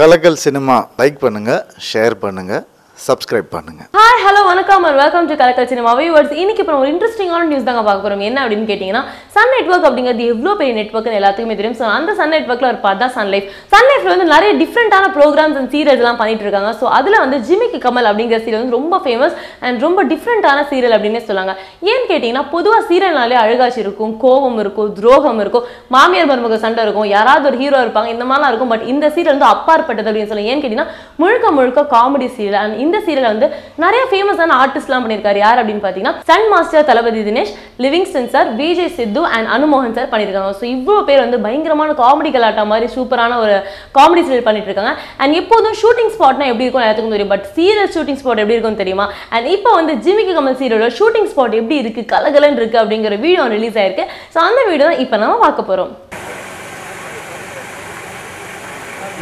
கலக்கல் cinema like பண்ணுங்கள் share பண்ணுங்கள் subscribe பண்ணுங்க. Hi hello vanakkam and welcome to Kalakkal cinema viewers இன்னைக்கு இப்போ ஒரு இன்ட்ரெஸ்டிங்கான நியூஸ் தாங்க பார்க்க போறோம். என்ன அப்படின்னு கேட்டிங்கன்னா சன் நெட்வொர்க் அப்படிங்கிறது எவ்வளோ பெரிய நெட்ஒர்க்னு எல்லாத்துக்குமே தெரியும். ஸோ அந்த சன் நெட்வொர்க்கில் ஒரு பார்ட் தான் சன் லைஃப் சன் லைஃப்ல வந்து நிறைய டிஃப்ரெண்டான ப்ரோக்ராம்ஸ் அண்ட் சீரியல்ஸ் எல்லாம் பண்ணிட்டு இருக்காங்க. ஸோ அதில் வந்து ஜிமிக்கு கமல் அப்படிங்கிற சீரியல் வந்து ரொம்ப ஃபேமஸ் அண்ட் ரொம்ப டிஃப்ரெண்டான சீரியல் அப்படின்னே சொல்லாங்க. ஏன்னு கேட்டிங்கன்னா பொதுவாக சீரியல்னாலே அழுகாட்சி இருக்கும் கோபம் இருக்கும் துரோகம் இருக்கும் மாமியார் மருமக சண்டை இருக்கும் யாராவது ஒரு ஹீரோ இருப்பாங்க இந்த மாதிரிலாம் இருக்கும். பட் இந்த சீரியல் வந்து அப்பாற்பட்டது அப்படின்னு சொல்லி ஏன்னு கேட்டிங்கன்னா முழுக்க முழுக்க காமெடி சீரியல் அண்ட் இந்த சீரியல் வந்து நிறைய ஃபேமஸான ஆர்டிஸ்ட்லாம் பண்ணியிருக்காரு யார் அப்படின்னு பார்த்தீங்கன்னா Sun master Thalapathy Dinesh Livingston sir Vijay Sidhu and அனுமோகன் sir பண்ணியிருக்காங்க ஸோ இவ்வளோ பேர் வந்து பயங்கரமான காமெடி கலாட்டா மாதிரி சூப்பரான ஒரு காமெடி சீரியல் பண்ணிட்டு இருக்காங்க அண்ட் எப்போதும் ஷூட்டிங் ஸ்பாட்னா எப்படி இருக்கும் எல்லாத்துக்கும் தெரியும். பட் சீரியல் ஷூட்டிங் ஸ்பாட் எப்படி இருக்கும்னு தெரியுமா? அண்ட் இப்போ வந்து ஜிமிக்கு கமல் சீரியலோட ஷூட்டிங் ஸ்பாட் எப்படி இருக்கு? கலகலன்னு இருக்கு அப்படிங்கிற வீடியோ ரிலீஸ் ஆயிருக்கு. ஸோ அந்த வீடியோ தான் இப்போ நம்ம பார்க்க போறோம்.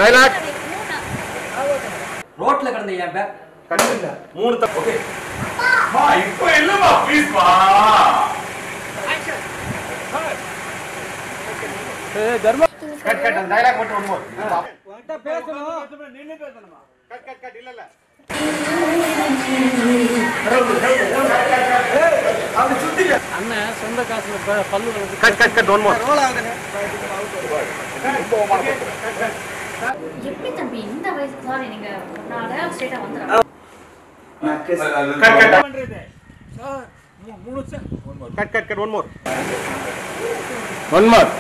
டைலாக் ரோட்ல கிடந்த என் பேக் மூணு தப்பு ஓகே. மா இப்போ இல்லம்மா ப்ளீஸ் மா? கட் கட் அந்த டைலாக் மட்டும் one more cut cut cut இல்ல இல்ல. அண்ணன் சொந்த காசுல பல்லு cut cut cut one more எப்படி தம்பி இந்த வயசு சாரி நீங்க டயலாக் ஸ்ட்ரைட்டா வந்துடுறேன் cut cut cut cut cut one more one more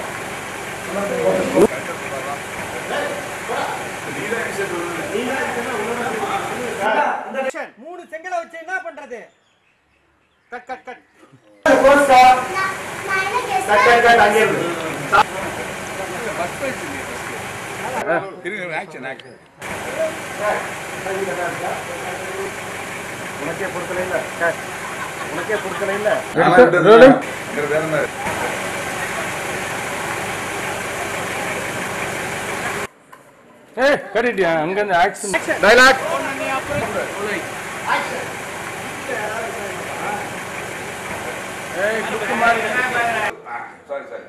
மூணு செங்கலை வச்சு என்ன பண்றது cut cut cut cut cut cut அங்கே இருந்து ஆக்ஷன் ஆக்ஷன் உனக்கே பொறுக்கல இல்ல. உனக்கே பொறுக்கல இல்ல. வேற மாதிரி ஏய் கட்டிட்டியா? அங்க இருந்து ஆக்சன் டைலாக் ஏய் மாதிரி. Sorry sorry.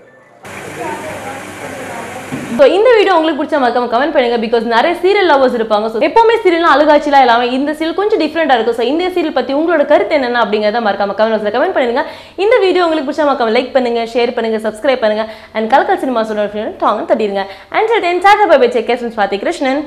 ஸோ இந்த வீடியோ உங்களுக்கு பிடிச்ச மறக்காம கமெண்ட் பண்ணுங்க பிகாஸ் நிறைய சீரியல் லவர்ஸ் இருப்பாங்க. ஸோ எப்பவுமே சீரியல் அழுகாச்சிலாம் இல்லாமல் இந்த சீரியல் கொஞ்சம் டிஃப்ரெண்டாக இருக்கும். ஸோ இந்த சீரியல் பற்றி உங்களோட கருத்து என்னென்ன அப்படிங்கிறத மறக்காம கமெண்ட் கமெண்ட் பண்ணுங்க. இந்த வீடியோ உங்களுக்கு பிடிச்ச மறக்காம லைக் பண்ணுங்க ஷேர் பண்ணுங்க சப்ஸ்கிரைப் பண்ணுங்க. அண்ட் கலக்கல் சினிமா சொல்ற டாங் தட்டிடுங்க அண்ட் டென் சாட்டா பை பை செக் ஸ்வாதி கிருஷ்ணன்